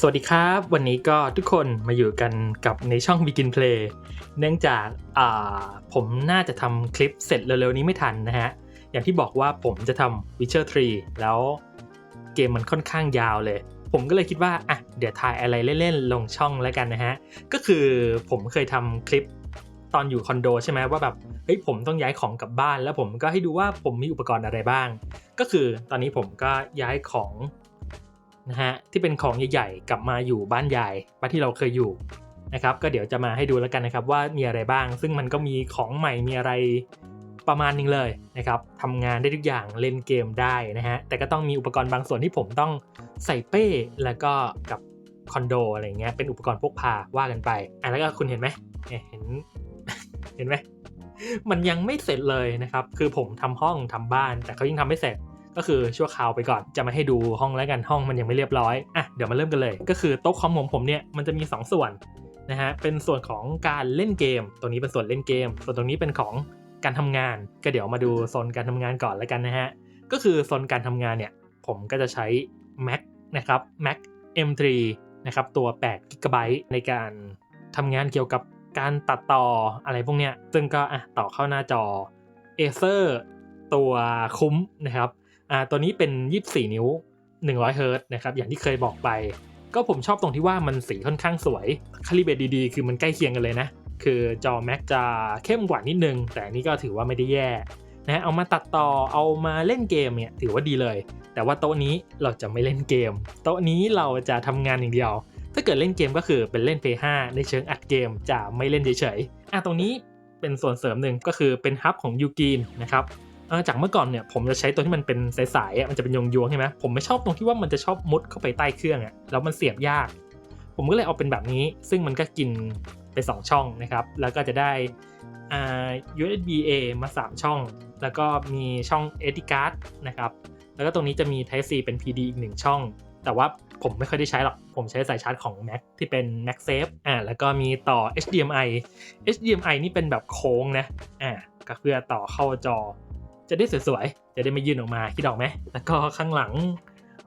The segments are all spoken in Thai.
สวัสดีครับ วันนี้ก็ทุกคนมาอยู่กันกับในช่อง Begin Play เนื่องจากาผมน่าจะทำคลิปเสร็จเร็วๆนี้ไม่ทันนะฮะ อย่างที่บอกว่าผมจะทำ Witcher 3 แล้วเกมมันค่อนข้างยาวเลย ผมก็เลยคิดว่า อะ เดี๋ยวถ่ายอะไรเล่นๆ ลงช่องแล้วกันนะฮะ ก็คือผมเคยทำคลิปตอนอยู่คอนโดใช่ไหมว่าแบบ เฮ้ยผมต้องย้ายของกลับบ้าน แล้วผมก็ให้ดูว่าผมมีอุปกรณ์อะไรบ้าง ก็คือตอนนี้ผมก็ย้ายของ นะฮะที่เป็นของใหญ่ๆกลับมาอยู่บ้านใหญ่บ้านที่เราเคยอยู่นะครับก็เดี๋ยวจะมาให้ดูแล้วกันนะครับว่ามีอะไรบ้าง ซึ่งมันก็มีของใหม่มีอะไรประมาณนึงเลยนะครับทำงานได้ทุกอย่างเล่นเกมได้นะฮะแต่ก็ต้องมีอุปกรณ์บางส่วนที่ผมต้องใส่เป้แล้วก็กับคอนโดอะไรเงี้ยเป็นอุปกรณ์พกพาว่ากันไปอะแล้วก็คุณเห็นไหมเห็นเห็นไหมมันยังไม่เสร็จเลยนะครับ คือผมทำห้องทำบ้าน แต่เขายังทำไม่เสร็จ ก็คือชั่วคราวไปก่อนจะมาให้ดูห้องแล้วกันห้องมันยังไม่เรียบร้อยอะเดี๋ยวมาเริ่มกันเลย ก็คือโต๊ะคอมของผมเนี่ยมันจะมี 2 ส่วนนะฮะเป็นส่วนของการเล่นเกม ตรงนี้เป็นส่วนเล่นเกม ส่วนตรงนี้เป็นของการทำงาน ก็เดี๋ยวมาดูโซนการทำงานก่อนแล้วกันนะฮะก็คือโซนการทำงานเนี่ยผมก็จะใช้ Mac นะครับ Mac M3 นะครับตัว8 g b ในการทำงานเกี่ยวกับการตัดต่ออะไรพวกเนี้ย ซึ่งก็อะต่อเข้าหน้าจอ Acer ตัวคุ้มนะครับ อ่าตัวนี้เป็น 24 นิ้ว 100 เฮิร์ตนะครับ อย่างที่เคยบอกไป ก็ผมชอบตรงที่ว่ามันสีค่อนข้างสวย คาลิเบตดีๆ คือมันใกล้เคียงกันเลยนะ คือจอ Mac จะเข้มกว่านิดนึง แต่นี่ก็ถือว่าไม่ได้แย่นะเอามาตัดต่อเอามาเล่นเกมเนี่ยถือว่าดีเลย แต่ว่าโต๊ะนี้เราจะไม่เล่นเกม โต๊ะนี้เราจะทำงานอย่างเดียว ถ้าเกิดเล่นเกมก็คือเป็นเล่น Play 5ในเชิงอัดเกมจะไม่เล่นเฉยๆอะตรงนี้เป็นส่วนเสริมหนึ่งก็คือเป็นฮับของยูกินนะครับ จากเมื่อก่อนเนี่ยผมจะใช้ตัวที่มันเป็นสายๆมันจะเป็นยงยวงใช่ไหมผมไม่ชอบตรงที่ว่ามันจะชอบมุดเข้าไปใต้เครื่องอะแล้วมันเสียบยาก ผมก็เลยเอาเป็นแบบนี้ ซึ่งมันก็กินไป 2 ช่องนะครับ แล้วก็จะได้อ USB A มา 3 ช่อง แล้วก็มีช่อง SD card นะครับ แล้วก็ตรงนี้จะมี Type C เป็น PD อีก 1 ช่อง แต่ว่าผมไม่ค่อยได้ใช้หรอก ผมใช้สายชาร์จของ Mac ที่เป็น MagSafe อ่า แล้วก็มีต่อ HDMI HDMI นี่เป็นแบบโค้งนะ อ่า ก็เพื่อต่อเข้าจอ จะได้สวยๆ จะได้ไม่ยื่นออกมาคิดออกไหม แล้วก็ข้างหลัง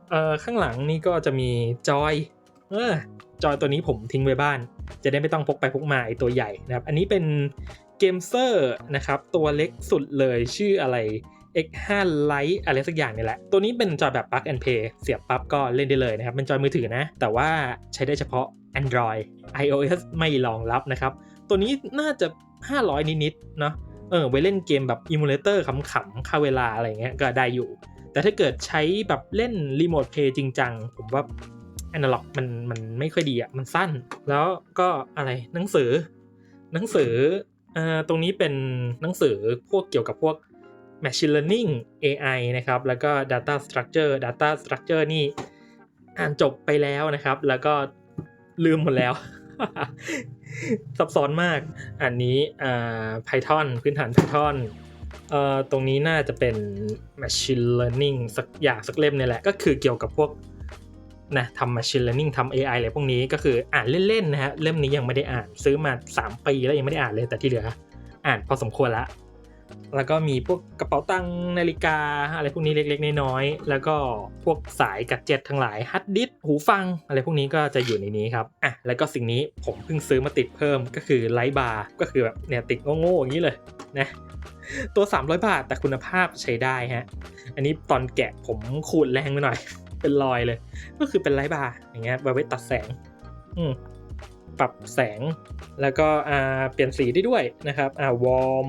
เอ่อ ข้างหลังนี่ก็จะมีจอย เออ จอยตัวนี้ผมทิ้งไว้บ้าน จะได้ไม่ต้องพกไปพกมาไอตัวใหญ่นะครับ อันนี้เป็นเกมเซอร์นะครับ ตัวเล็กสุดเลยชื่ออะไร X5 Lite อะไรสักอย่างนี่แหละ ตัวนี้เป็นจอยแบบ plug and play เสียบปั๊บก็เล่นได้เลยนะครับ เป็นจอยมือถือนะ แต่ว่าใช้ได้เฉพาะ Android iOS ไม่รองรับนะครับ ตัวนี้น่าจะ 500 นิดๆ เนาะ เออไว้เล่นเกมแบบอิมูเลเตอร์ขำๆค่าเวลาอะไรเงี้ยก็ได้อยู่ แต่ถ้าเกิดใช้แบบเล่นรีโมทเพย์จริงจังผมว่า a n a l o g มันมันไม่ค่อยดีอะ่ะมันสั้น แล้วก็อะไรหนังสือ หนังสือเอ่าตรงนี้เป็นหนังสือพวกเกี่ยวกับพวก Machine Learning AI นะครับ แล้วก็ Data Structure Data Structure นี่อ่านจบไปแล้วนะครับ แล้วก็ลืมหมดแล้ว ซับซ้อนมาก อันนี้อ่า Python พื้นฐาน Python เอ่อตรงนี้น่าจะเป็น Machine Learning สักอย่างสักเล่มเนี่ยแหละ ก็คือเกี่ยวกับพวกนะทำ Machine Learning ทำ AI อะไรพวกนี้ก็คืออ่านเล่น ๆ นะฮะ เล่มนี้ยังไม่ได้อ่านซื้อมา 3 ปีแล้วยังไม่ได้อ่านเลยแต่ที่เหลือ อ่านพอสมควรละ แล้วก็มีพวกกระเป๋าตังค์นาฬิกา อะไรพวกนี้เล็กๆน้อยๆแล้วก็พวกสายกัดเจ็ตทั้งหลายฮัดดิสหูฟัง อะไรพวกนี้ก็จะอยู่ในนี้ครับอะแล้วก็สิ่งนี้ผมเพิ่งซื้อมาติดเพิ่มก็คือไลท์บาร์ก็คือแบบเนี่ยติดโง่ๆอย่างนี้เลยนะตัว 300 บาทแต่คุณภาพใช้ได้ฮะอันนี้ตอนแกะผมขูดแรงไปหน่อย เป็นรอยเลย ก็คือเป็นไลท์บาร์อย่างเงี้ยไว้ตัดแสง อืมปรับแสง แล้วก็อ่าเปลี่ยนสีได้ด้วยนะครับอ่าวอร์ม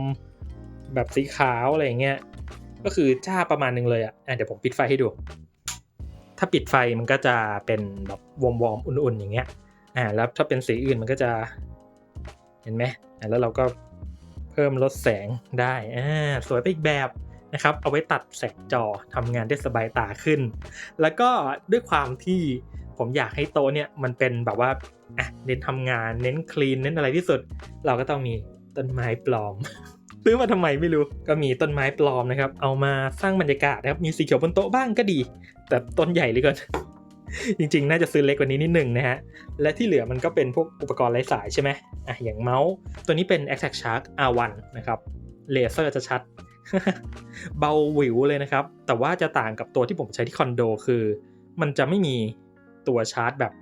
แบบสีขาวอะไรเงี้ย ก็คือจ้าประมาณนึงเลยอะอะเดี๋ยวผมปิดไฟให้ดู ถ้าปิดไฟมันก็จะเป็นแบบวอมๆอุ่นๆอย่างเงี้ย อ่า แล้วถ้าเป็นสีอื่นมันก็จะ เห็นไหมอ่าแล้วเราก็เพิ่มลดแสงได้ อ่า สวยไปอีกแบบนะครับ เอาไว้ตัดแสงจอทำงานได้สบายตาขึ้น แล้วก็ด้วยความที่ผมอยากให้โต๊ะเนี่ยมันเป็นแบบว่าอะเน้นทำงานเน้นคลีนเน้นอะไรที่สุด เราก็ต้องมีต้นไม้ปลอม ซื้อมาทำไมไม่รู้ ก็มีต้นไม้ปลอมนะครับ เอามาสร้างบรรยากาศนะครับ มีสีเขียวบนโต๊ะบ้างก็ดี แต่ต้นใหญ่เลยก่อนจริงๆ น่าจะซื้อเล็กกว่านี้นิดหนึ่งนะฮะ และที่เหลือมันก็เป็นพวกอุปกรณ์ไร้สายใช่ไหมอะ อย่างเมาส์ ตัวนี้เป็น Exact Shark R1 นะครับ เลเซอร์จะชัด เบาหวิวเลยนะครับ แต่ว่าจะต่างกับตัวที่ผมใช้ที่คอนโดคือ มันจะไม่มีตัวชาร์จแบบ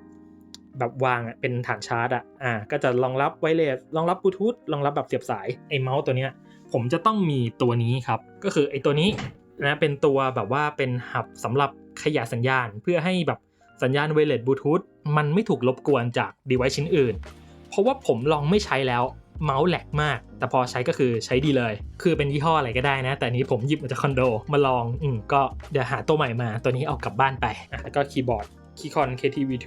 แบบวางอะเป็นฐานชาร์จอะ อ่า ก็จะรองรับไวเลสรองรับบลูทูธ รองรับแบบเสียบสาย ไอ้เมาส์ตัวเนี้ย ผมจะต้องมีตัวนี้ครับ ก็คือไอ้ตัวนี้นะเป็นตัวแบบว่าเป็นหับสำหรับขยายสัญญาณ เพื่อให้แบบสัญญาณไวเลสบลูทูธมันไม่ถูกรบกวนจาก device ชิ้นอื่น เพราะว่าผมลองไม่ใช้แล้วเมาส์แหลกมาก แต่พอใช้ก็คือใช้ดีเลย คือเป็นยี่ห้ออะไรก็ได้นะ แต่นี้ผมหยิบมาจากคอนโดมาลอง อืมก็เดี๋ยวหาตัวใหม่มา ตัวนี้เอากลับบ้านไปอะแล้วก็คีย์บอร์ดคีย์คอน KTV2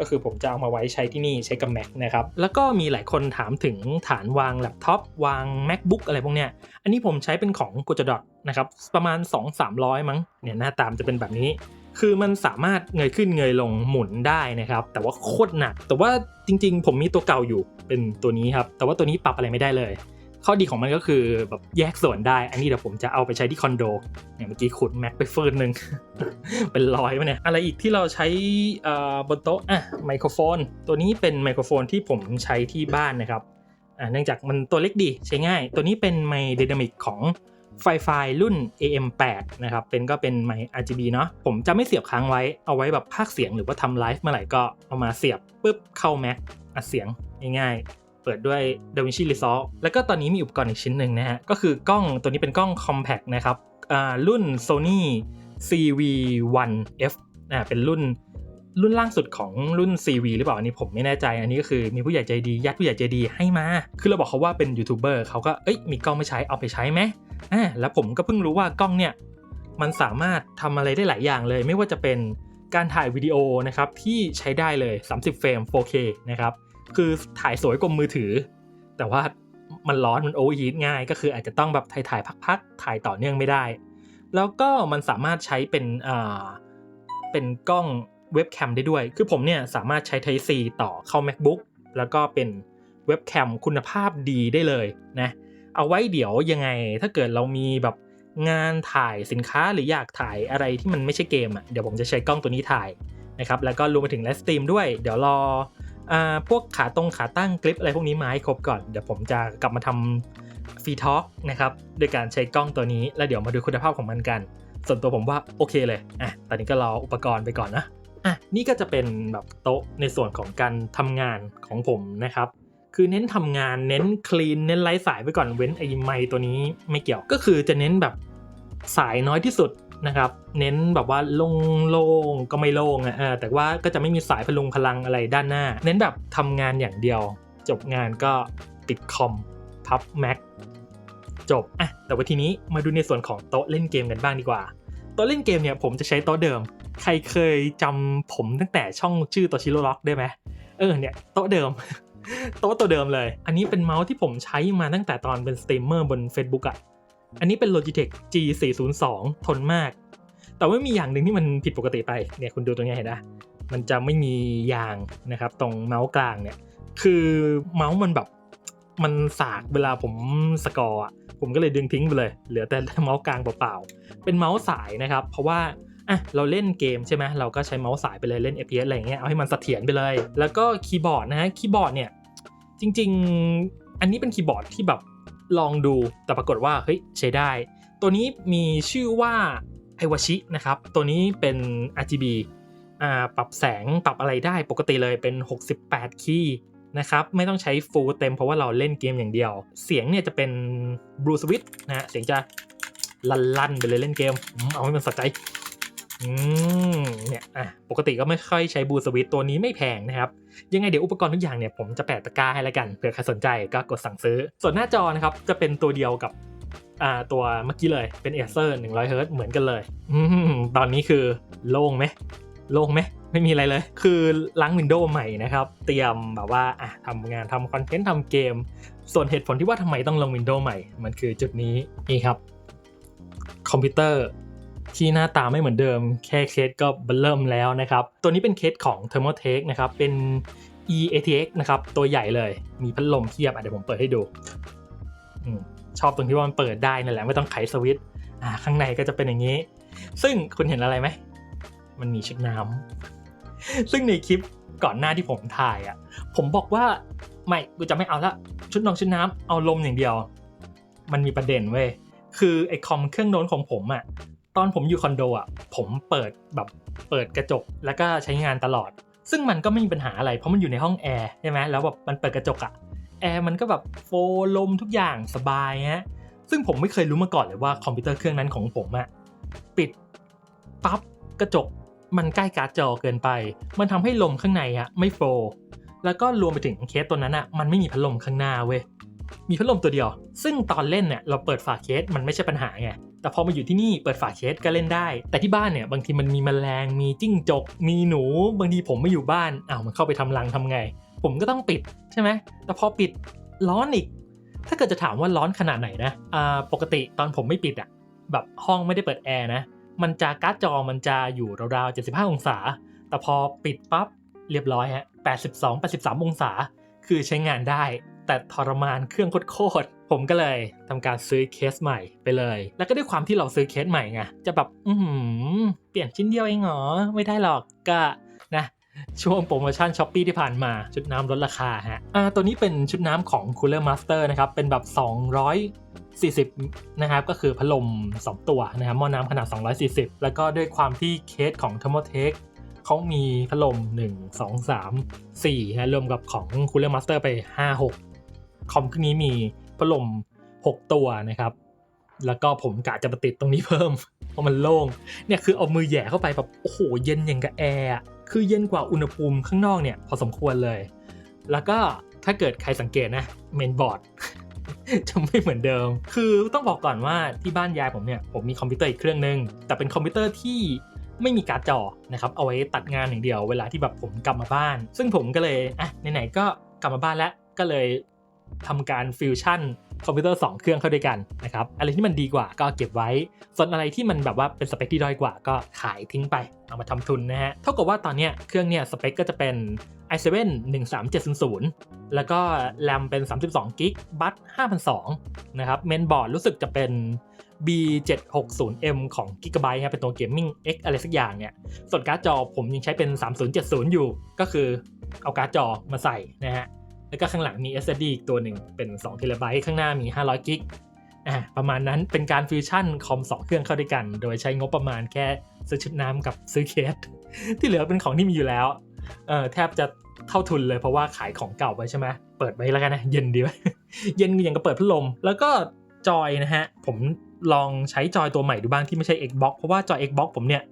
ก็คือผมจะเอามาไว้ใช้ที่นี่ใช้กับ Mac นะครับ แล้วก็มีหลายคนถามถึงฐานวางแล็ปท็อปวาง MacBook อะไรพวกเนี้ย อันนี้ผมใช้เป็นของ g o j a d o t นะครับประมาณ 2-300 มั้งเนี่ยหน้าตามจะเป็นแบบนี้ คือมันสามารถเงยขึ้นเงยลงหมุนได้นะครับ แต่ว่าโคตรหนัก แต่ว่าจริงๆ ผมมีตัวเก่าอยู่เป็นตัวนี้ครับ แต่ว่าตัวนี้ปรับอะไรไม่ได้เลย ข้อดีของมันก็คือแบบแยกส่วนได้ อันนี้เดี๋ยวผมจะเอาไปใช้ที่คอนโดเนี่ยเมื่อกี้ขุดแม็กไปเฟิร์นหนึ่งเป็นร้อยมาเนี่ย อะไรอีกที่เราใช้บนโต๊ะอะไมโครโฟน ตัวนี้เป็นไมโครโฟนที่ผมใช้ที่บ้านนะครับอ่าเนื่องจากมันตัวเล็กดีใช้ง่าย ตัวนี้เป็นไมค์ d y นามิกของไฟไฟรุ่น AM8 นะครับ เป็นก็เป็นไมค์ RGB เนาะ ผมจะไม่เสียบค้างไว้ เอาไว้แบบพากเสียงหรือว่าทำไลฟ์เมื่อไหร่ก็เอามาเสียบปุ๊บเข้า Mac อัดเสียงง่าย เปิดด้วย DaVinci Resolve แล้วก็ตอนนี้มีอุปกรณ์อีกชิ้นหนึ่งนะฮะ ก็คือกล้องตัวนี้เป็นกล้อง Compact นะครับอ่ารุ่น Sony CV1F อ่าเป็นรุ่นรุ่นล่างสุดของรุ่น CV หรือเปล่าอันนี้ผมไม่แน่ใจ อันนี้ก็คือมีผู้ใหญ่ใจดีญาติผู้ใหญ่ใจดีให้มา คือเราบอกเขาว่าเป็นยูทูบเบอร์เขาก็เอ้ยมีกล้องไม่ใช้เอาไปใช้ไหมอ่าแล้วผมก็เพิ่งรู้ว่ากล้องเนี่ยมันสามารถทำอะไรได้หลายอย่างเลย ไม่ว่าจะเป็นการถ่ายวิดีโอนะครับที่ใช้ได้เลย 30 เฟรม 4K นะครับ คือถ่ายสวยกว่ามือถือ แต่ว่ามันร้อนมันโอเวอร์ฮีทง่าย ก็คืออาจจะต้องแบบถ่ายถ่ายพักๆถ่ายต่อเนื่องไม่ได้ แล้วก็มันสามารถใช้เป็นอ่าเป็นกล้องเว็บแคมได้ด้วย คือผมเนี่ยสามารถใช้ Type C ต่อเข้า MacBook แล้วก็เป็นเว็บแคมคุณภาพดีได้เลยนะ เอาไว้เดี๋ยวยังไงถ้าเกิดเรามีแบบงานถ่ายสินค้าหรืออยากถ่ายอะไรที่มันไม่ใช่เกมอะเดี๋ยวผมจะใช้กล้องตัวนี้ถ่ายนะครับแล้วก็รวมไปถึงไลฟ์สตรีมด้วย เดี๋ยวรอ พวกขาตรงขาตั้งคลิปอะไรพวกนี้มาให้ครบก่อน เดี๋ยวผมจะกลับมาทำฟรีทอล์กนะครับโดยการใช้กล้องตัวนี้ แล้วเดี๋ยวมาดูคุณภาพของมันกัน ส่วนตัวผมว่าโอเคเลยอะตอนนี้ก็รออุปกรณ์ไปก่อนนะอะนี่ก็จะเป็นแบบโต๊ะในส่วนของการทำงานของผมนะครับคือเน้นทำงานเน้นคลีนเน้นไร้สายไปก่อนเว้นไอ้ไมค์ตัวนี้ไม่เกี่ยวก็คือจะเน้นแบบสายน้อยที่สุด นะครับ เน้นแบบว่าโล่งๆก็ไม่โล่งอะแต่ว่าก็จะไม่มีสายพลุงพลังอะไรด้านหน้า เน้นแบบทำงานอย่างเดียว จบงานก็ปิดคอมพับแม็กจบอะแต่ว่าทีนี้มาดูในส่วนของโต๊ะเล่นเกมกันบ้างดีกว่า โต๊ะเล่นเกมเนี่ยผมจะใช้โต๊ะเดิม ใครเคยจำผมตั้งแต่ช่องชื่อโตชิโร่ล็อกได้ไหมเออเนี่ยโต๊ะเดิมโต๊ะตัวเดิมเลย อันนี้เป็นเมาส์ที่ผมใช้มาตั้งแต่ตอนเป็นสตรีมเมอร์บน Facebook อะ อันนี้เป็น Logitech G402 ทนมาก แต่ว่ามีอย่างหนึ่งที่มันผิดปกติไป เนี่ยคุณดูตรงนี้เห็นนะมันจะไม่มียางนะครับ ตรงเมาส์กลางเนี่ย คือเมาส์มันแบบมันสากเวลาผมสกอร์อะผมก็เลยดึงทิ้งไปเลย เหลือแต่เมาส์กลางเปล่าๆ เป็นเมาส์สายนะครับ เพราะว่าอะเราเล่นเกมใช่ไหมเราก็ใช้เมาส์สายไปเลยเล่น FPS อะไรอย่างเงี้ยเอาให้มันเสถียรไปเลย แล้วก็คีย์บอร์ดนะฮะคีย์บอร์ดเนี่ยจริง ๆ อันนี้เป็นคีย์บอร์ดที่แบบ ลองดูแต่ปรากฏว่าเฮ้ยใช้ได้ ตัวนี้มีชื่อว่าไอวาชินะครับ ตัวนี้เป็น RGB อ่าปรับแสงปรับอะไรได้ปกติเลยเป็น 68 คีย์นะครับ ไม่ต้องใช้ฟูลเต็มเพราะว่าเราเล่นเกมอย่างเดียว เสียงเนี่ยจะเป็น Blue Switch นะฮะเสียงจะลั่นๆไปเลยเล่นเกมอืมเอาให้มันสะใจ อืมเนี่ยอะปกติก็ไม่ค่อยใช้บูสวิตตัวนี้ไม่แพงนะครับ ยังไงเดี๋ยวอุปกรณ์ทุกอย่างเนี่ยผมจะแปะตะกร้าให้แล้วกันเผื่อใครสนใจก็กดสั่งซื้อ ส่วนหน้าจอนะครับจะเป็นตัวเดียวกับอ่าตัวเมื่อกี้เลยเป็น Acer 100 Hz เหมือนกันเลยอืมตอนนี้คือโล่งไหมโล่งไหมไม่มีอะไรเลย คือล้างวินโดว์ใหม่นะครับ เตรียมแบบว่าอะทำงานทำคอนเทนต์ทำเกม ส่วนเหตุผลที่ว่าทำไมต้องลงวินโดว์ใหม่ มันคือจุดนี้นี่ครับ คอมพิวเตอร์ ที่หน้าตาไม่เหมือนเดิม แค่เคสก็เบลเริ่มแล้วนะครับ ตัวนี้เป็นเคสของ Thermaltake นะครับ เป็น EATX นะครับ ตัวใหญ่เลย มีพัดลมเทียบเดี๋ยวผมเปิดให้ดูอชอบตรงที่ว่ามันเปิดได้นั่นแหละไม่ต้องไขสวิตช์ข้างในก็จะเป็นอย่างนี้ ซึ่งคุณเห็นอะไรไหม มันมีชุดน้ำซึ่งในคลิปก่อนหน้าที่ผมถ่ายอะ ผมบอกว่าไม่กูจะไม่เอาละชุดนองชุดน้ำเอาลมอย่างเดียว มันมีประเด็นเว้ยคือไอคอมเครื่องโน้นของผมอะ่ะ ตอนผมอยู่คอนโดอะผมเปิดแบบเปิดกระจกแล้วก็ใช้งานตลอด ซึ่งมันก็ไม่มีปัญหาอะไรเพราะมันอยู่ในห้องแอร์ใช่ไหมแล้วแบบมันเปิดกระจกอะแอร์มันก็แบบโฟลมทุกอย่างสบายฮะซึ่งผมไม่เคยรู้มาก่อนเลยว่าคอมพิวเตอร์เครื่องนั้นของผมอะปิดปั๊บกระจกมันใกล้การ์ดจอเกินไป มันทำให้ลมข้างในอะไม่โฟลแล้วก็รวมไปถึงเคสตัวนั้นอะมันไม่มีพัดลมข้างหน้าเว้ยมีพัดลมตัวเดียว ซึ่งตอนเล่นเนี่ยเราเปิดฝาเคสมันไม่ใช่ปัญหาไง แต่พอมาอยู่ที่นี่เปิดฝาเคสก็เล่นได้ แต่ที่บ้านเนี่ยบางทีมันมีแมลงมีจิ้งจก มีหนู บางทีผมไม่อยู่บ้านอ้าวมันเข้าไปทำรังทำไง ผมก็ต้องปิดใช่ไหมแต่พอปิดร้อนอีก ถ้าเกิดจะถามว่าร้อนขนาดไหนนะอ่าปกติตอนผมไม่ปิดอะแบบห้องไม่ได้เปิดแอร์นะมันจะการ์ดจอมันจะอยู่ราวๆ75 องศา แต่พอปิดปั๊บเรียบร้อยฮะ82 83 องศา คือใช้งานได้ แต่ทรมานเครื่องโคตร ผมก็เลยทำการซื้อเคสใหม่ไปเลย แล้วก็ด้วยความที่เราซื้อเคสใหม่ไงจะแบบอือหือเปลี่ยนชิ้นเดียวเองเหรอไม่ได้หรอกก็นะช่วงโปรโมชั่นช้อปปีที่ผ่านมาชุดน้ำลดราคาฮะอ่าตัวนี้เป็นชุดน้ำของ Cooler Master นะครับ เป็นแบบ 240 นะครับ ก็คือพัดลม 2 ตัวนะครับหม้อน้ำขนาด 240 แล้วก็ด้วยความที่เคสของ Thermotech เขามีพัดลม 1 2 3 4นะรวมกับของ Cooler Master ไป 5 6 คอมเครื่องนี้มี พัดลม 6 ตัวนะครับ แล้วก็ผมกะจะมาติดตรงนี้เพิ่ม เพราะมันโล่ง เนี่ยคือเอามือแหย่เข้าไปแบบโอ้โหเย็นอย่างกับแอร์ คือเย็นกว่าอุณหภูมิข้างนอกเนี่ยพอสมควรเลย แล้วก็ถ้าเกิดใครสังเกตนะเมนบอร์ดจะไม่เหมือนเดิม คือต้องบอกก่อนว่าที่บ้านยายผมเนี่ยผมมีคอมพิวเตอร์อีกเครื่องนึง แต่เป็นคอมพิวเตอร์ที่ไม่มีการ์ดจอนะครับ เอาไว้ตัดงานอย่างเดียวเวลาที่แบบผมกลับมาบ้าน ซึ่งผมก็เลยอะไหนๆก็กลับมาบ้านแล้วก็เลย ทำการฟิวชั่นคอมพิวเตอร์2เครื่องเข้าด้วยกันนะครับอะไรที่มันดีกว่าก็เก็บไว้ ส่วนอะไรที่มันแบบว่าเป็นสเปคที่ด้อยกว่าก็ขายทิ้งไป เอามาทำทุนนะฮะ เท่ากับว่าตอนเนี้ยเครื่องเนี่ยสเปคก็จะเป็น i7 13700 แล้วก็แรมเป็น 32กิกบัต5,200นะครับ เมนบอร์ดรู้สึกจะเป็น B760M ของ Gigabyte ครับเป็นตัว Gaming X อะไรสักอย่างเนี่ย ส่วนการ์ดจอผมยังใช้เป็น 3070 อยู่ ก็คือเอาการ์ดจอมาใส่นะฮะ แล้วก็ข้างหลังมี SSD อีกตัวหนึ่งเป็น2 t b ข้างหน้ามี 500กิกอ่าประมาณนั้นเป็นการฟิวชั่นคอม 2 เครื่องเข้าด้วยกัน โดยใช้งบประมาณแค่ซื้อชุดน้ำกับซื้อเคส ที่เหลือเป็นของที่มีอยู่แล้วเออแทบจะเท่าทุนเลยเพราะว่าขายของเก่าไปใช่ไหมเปิดไว้แล้วกันนะ เย็นดีไหมเย็นอย่างกับเปิดพัดลม แล้วก็จอยนะฮะ ผมลองใช้จอยตัวใหม่ดูบ้างที่ไม่ใช่ Xbox เพราะว่าจอย Xbox ผมเนี่ย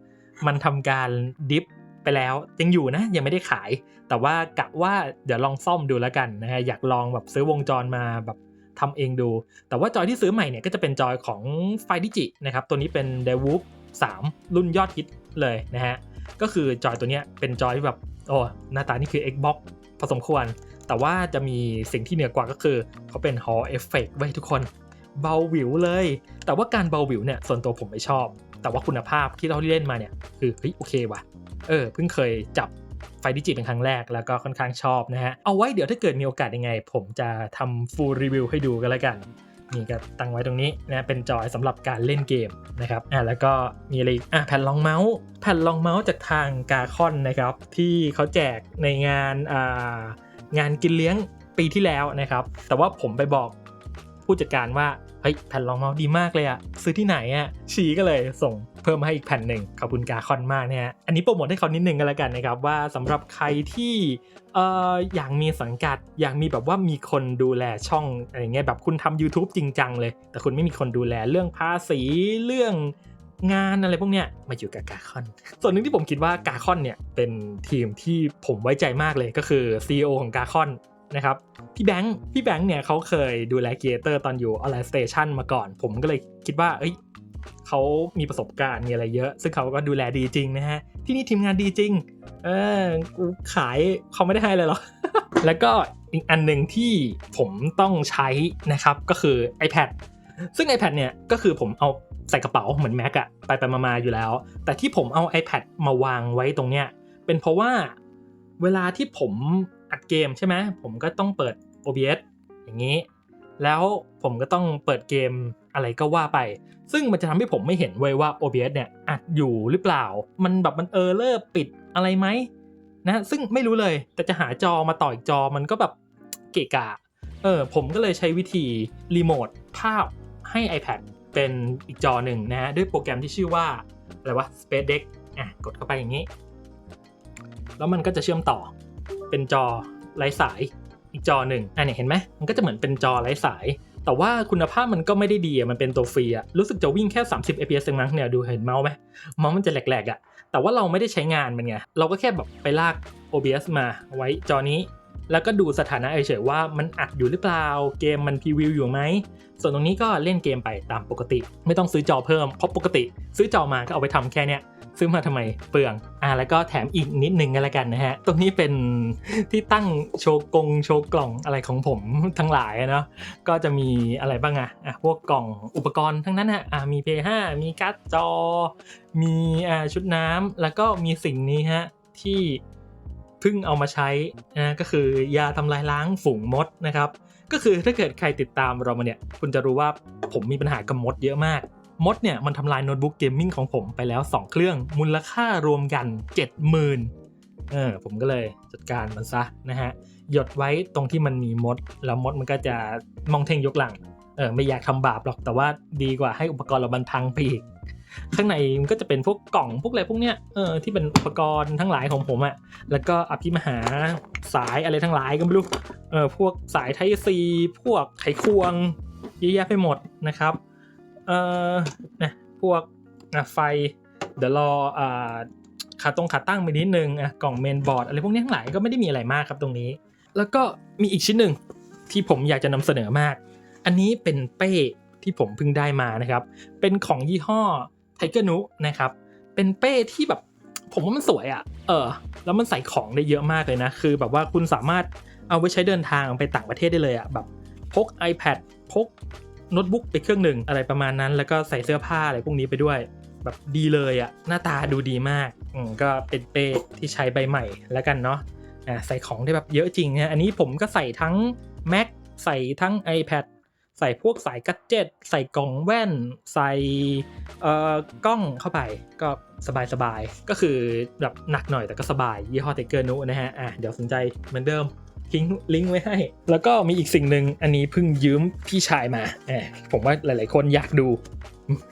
มันทำการดิฟ ไปแล้วยังอยู่นะยังไม่ได้ขาย แต่ว่ากะว่าเดี๋ยวลองซ่อมดูแล้วกันนะฮะอยากลองแบบซื้อวงจรมาแบบทำเองดู แต่ว่าจอยที่ซื้อใหม่เนี่ยก็จะเป็นจอยของไฟดิจินะครับตัวนี้เป็น d e w o o p 3 รุ่นยอดฮิตเลยนะฮะก็คือจอยตัวเนี้ยเป็นจอยแบบโอ้หน้าตานี่คือ Xbox พอสมควร แต่ว่าจะมีสิ่งที่เหนือกว่าก็คือเขาเป็น Hall Effect ไว้ทุกคนเบาหวิวเลย แต่ว่าการเบาหวิวเนี่ยส่วนตัวผมไม่ชอบ แต่ว่าคุณภาพที่เราเล่นมาเนี่ยคือเฮ้ยโอเคว่ะเออเพิ่งเคยจับไฟดิจิเป็นครั้งแรกแล้วก็ค่อนข้างชอบนะฮะ เอาไว้เดี๋ยวถ้าเกิดมีโอกาสยังไง ผมจะทำฟูลรีวิวให้ดูกันแล้วกัน นี่ก็ตั้งไว้ตรงนี้นะเป็นจอยสำหรับการเล่นเกมนะครับอะแล้วก็มีอะไรอะแผ่นรองเมาส์แผ่นรองเมาส์จากทางกาคอนนะครับ ที่เขาแจกในงานอ่างานกินเลี้ยงปีที่แล้วนะครับ แต่ว่าผมไปบอกผู้จัดการว่า เฮ้ยแผ่นรองเมาส์ดีมากเลยอะซื้อที่ไหนอะชีก็เลยส่งเพิ่มมาให้อีกแผ่นหนึ่งขอบคุณกาคอนมากนะฮะอันนี้โปรโมทให้เขานิดนึงกันแล้วกันนะครับว่าสำหรับใครที่เอ่ออยากมีสังกัดอยากมีแบบว่ามีคนดูแลช่องอะไรเงี้ยแบบคุณทำ YouTube จริงจังเลย แต่คุณไม่มีคนดูแลเรื่องภาษีเรื่องงานอะไรพวกเนี้ยมาอยู่กับกาคอน ส่วนหนึ่งที่ผมคิดว่ากาคอนเนี่ยเป็นทีมที่ผมไว้ใจมากเลยก็คือ CEO ของกาคอน นะครับพี่แบงค์พี่แบงค์เนี่ยเขาเคยดูแลเกียเตอร์ตอนอยู่ออนไลน์สเตชันมาก่อน ผมก็เลยคิดว่า เอ้ยเขามีประสบการณ์มีอะไรเยอะ ซึ่งเขาก็ดูแลดีจริงนะฮะ ที่นี่ทีมงานดีจริง เออกูขายเขาไม่ได้ให้เลยหรอ แล้วก็อีกอันหนึ่งที่ผมต้องใช้นะครับก็คือ iPad ซึ่ง iPad เนี่ยก็คือผมเอาใส่กระเป๋าเหมือน Mac อะไปไปมาๆอยู่แล้ว แต่ที่ผมเอา iPad มาวางไว้ตรงเนี้ยเป็นเพราะว่าเวลาที่ผม อัดเกมใช่ไหมผมก็ต้องเปิด OBS อย่างนี้ แล้วผมก็ต้องเปิดเกมอะไรก็ว่าไป ซึ่งมันจะทำให้ผมไม่เห็นเว้ยว่า OBS เนี่ยอัดอยู่หรือเปล่า มันแบบมันเออร์เลอร์ปิดอะไรไหมนะซึ่งไม่รู้เลยแต่จะหาจอมาต่ออีกจอมันก็แบบเกะกะเออผมก็เลยใช้วิธีรีโมทภาพให้ iPad เป็นอีกจอหนึ่งนะฮะด้วยโปรแกรมที่ชื่อว่า อะไรวะ Space Deck อะกดเข้าไปอย่างนี้ แล้วมันก็จะเชื่อมต่อ เป็นจอไร้สายอีกจอหนึ่งอันนี้เห็นไหมมันก็จะเหมือนเป็นจอไร้สาย แต่ว่าคุณภาพมันก็ไม่ได้ดีอะมันเป็นตัวฟรีอะรู้สึกจะวิ่งแค่ 30 fps เองมั้งเนี่ยดูเห็นเมาส์ไหมเมาส์มันจะแหลกๆอะแต่ว่าเราไม่ได้ใช้งานมันไงเราก็แค่แบบไปลาก OBS มาไว้จอนี้ แล้วก็ดูสถานะเฉยๆว่ามันอัดอยู่หรือเปล่าเกมมันพรีวิวอยู่ไหมส่วนตรงนี้ก็เล่นเกมไปตามปกติ ไม่ต้องซื้อจอเพิ่มเพราะปกติ ซื้อจอมาก็เอาไปทำแค่เนี้ย ซื้อมาทำไมเปลืองอ่าแล้วก็แถมอีกนิดนึงกันละกันนะฮะ ตรงนี้เป็นที่ตั้งโชว์กงโชว์กล่องอะไรของผมทั้งหลายเนาะก็จะมีอะไรบ้างอะอะพวกกล่องอุปกรณ์ทั้งนั้นอะอะมี P5 มีการ์ดจอ มีอ่าชุดน้ำแล้วก็มีสิ่งนี้ฮะที่เพิ่งเอามาใช้นะก็คือยาทำลายล้างฝูงมดนะครับก็คือถ้าเกิดใครติดตามเรามาเนี่ย คุณจะรู้ว่าผมมีปัญหากับมดเยอะมาก มดเนี่ยมันทำลายโน้ตบุ๊กเกมมิ่งของผมไปแล้ว 2 เครื่องมูลค่ารวมกัน 70,000เออผมก็เลยจัดการมันซะนะฮะ หยดไว้ตรงที่มันมีมด แล้วมดมันก็จะมองเท่งยกหลังเออไม่อยากทำบาปหรอกแต่ว่าดีกว่าให้อุปกรณ์เรามันพังไปอีกข้างในมันก็จะเป็นพวกกล่องพวกอะไรพวกเนี้ยเออที่เป็นอุปกรณ์ทั้งหลายของผมอะ่ะแล้วก็อภิมหาสายอะไรทั้งหลายก็ไม่รู้เออพวกสายไทซีพวกไขควงเยอะแยะไปหมดนะครับ เออนะพวกอะไฟเดี๋ยวรออ่าขาตรงขาตั้งไปนิดนึงอะกล่องเมนบอร์ดอะไรพวกนี้ทั้งหลายก็ไม่ได้มีอะไรมากครับตรงนี้ แล้วก็มีอีกชิ้นหนึ่งที่ผมอยากจะนำเสนอมาก อันนี้เป็นเป้ที่ผมเพิ่งได้มานะครับ เป็นของยี่ห้อไทเกอร์นุนะครับ เป็นเป้ที่แบบผมว่ามันสวยอะ่ะ เออ แล้วมันใส่ของได้เยอะมากเลยนะ คือแบบว่าคุณสามารถเอาไว้ใช้เดินทางไปต่างประเทศได้เลยอะ่ะ แบบพก iPad พก โน้ตบุ๊กไปเครื่องหนึ่งอะไรประมาณนั้น แล้วก็ใส่เสื้อผ้าอะไรพวกนี้ไปด้วย แบบดีเลยอะ่ะหน้าตาดูดีมากอืมก็เป็นเป้ที่ใช้ใบใหม่แล้วกันเนาะอ่าใส่ของได้แบบเยอะจริงนะอันนี้ผมก็ใส่ทั้ง Mac ใส่ทั้ง iPad ใส่พวกสายกัจเจ็ตใส่กล่องแว่น ใส่เอ่อกล้องเข้าไปก็สบายสบายก็คือแบบหนักหน่อยแต่ก็สบายยี่ห้อเทเกอร์นุนะฮะอะเดี๋ยวสนใจเหมือนเดิม ทิ้งลิงก์ไว้ให้ แล้วก็มีอีกสิ่งหนึ่งอันนี้เพิ่งยืมพี่ชายมาแหมผมว่าหลาย ๆ คนอยากดู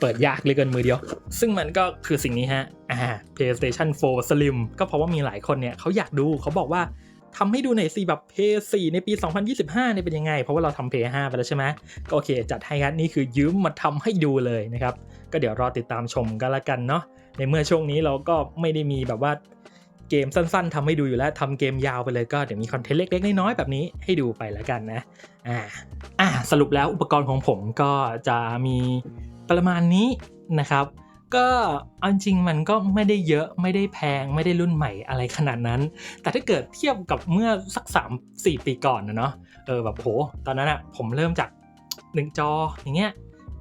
เปิดยากเลยเกินมือเดียว ซึ่งมันก็คือสิ่งนี้ฮะ อ่า PlayStation 4 Slim ก็เพราะว่ามีหลายคนเนี่ยเขาอยากดูเขาบอกว่าทำให้ดูหน่อยสิแบบ PS4 ในปี 2025เนี่ยเป็นยังไง เพราะว่าเราทำ PS5 ไปแล้วใช่ไหมก็โอเค จัดให้ครับนี่คือยืมมาทำให้ดูเลยนะครับ ก็เดี๋ยวรอติดตามชมกันละกันเนาะในเมื่อช่วงนี้เราก็ไม่ได้มีแบบว่า เกมสั้นๆทำให้ดูอยู่แล้วทำเกมยาวไปเลยก็เดี๋ยวมีคอนเทนต์เล็ก ๆ น้อยๆแบบนี้ให้ดูไปแล้วกันนะอ่าอ่าสรุปแล้วอุปกรณ์ของผมก็จะมีประมาณนี้นะครับ ก็เอาจริงมันก็ไม่ได้เยอะไม่ได้แพงไม่ได้รุ่นใหม่อะไรขนาดนั้น แต่ถ้าเกิดเทียบกับเมื่อสัก 3 4 ปีก่อนนะเนาะเออแบบโหตอนนั้นอะผมเริ่มจาก1จออย่างเงี้ย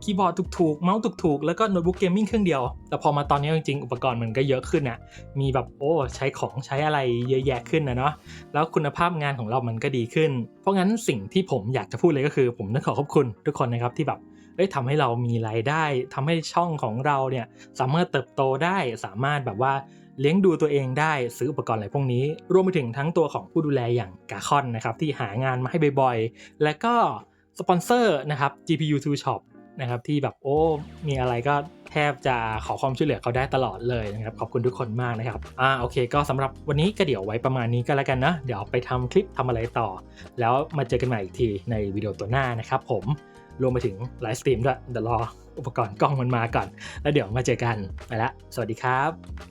คีย์บอร์ดถูกๆ เมาส์ถูกๆ แล้วก็โน้ตบุ๊กเกมมิ่งเครื่องเดียว แต่พอมาตอนนี้จริงๆ อุปกรณ์มันก็เยอะขึ้นอะมีแบบโอ้ใช้ของใช้อะไรเยอะแยะขึ้นนะเนาะแล้วคุณภาพงานของเรามันก็ดีขึ้น เพราะงั้นสิ่งที่ผมอยากจะพูดเลยก็คือ ผมต้องขอขอบคุณทุกคนนะครับที่แบบเอ้ยทำให้เรามีรายได้ทำให้ช่องของเราเนี่ยสามารถเติบโตได้สามารถแบบว่าเลี้ยงดูตัวเองได้ซื้ออุปกรณ์อะไรพวกนี้ รวมไปถึงทั้งตัวของผู้ดูแลอย่างกาคอนนะครับที่หางานมาให้บ่อยๆ และก็สปอนเซอร์นะครับ GPU 2 Shop นะครับ ที่แบบโอ้มีอะไรก็แทบจะขอความช่วยเหลือเขาได้ตลอดเลยนะครับ ขอบคุณทุกคนมากนะครับอ่าโอเค ก็สำหรับวันนี้ก็เดี๋ยวไว้ประมาณนี้ก็แล้วกันนะเดี๋ยวไปทำคลิปทำอะไรต่อ แล้วมาเจอกันใหม่อีกทีในวิดีโอตัวหน้านะครับผมรวมไปถึงไลฟ์สตรีมด้วยเดี๋ยวรออุปกรณ์กล้องมันมาก่อน แล้วเดี๋ยวมาเจอกันไปละสวัสดีครับ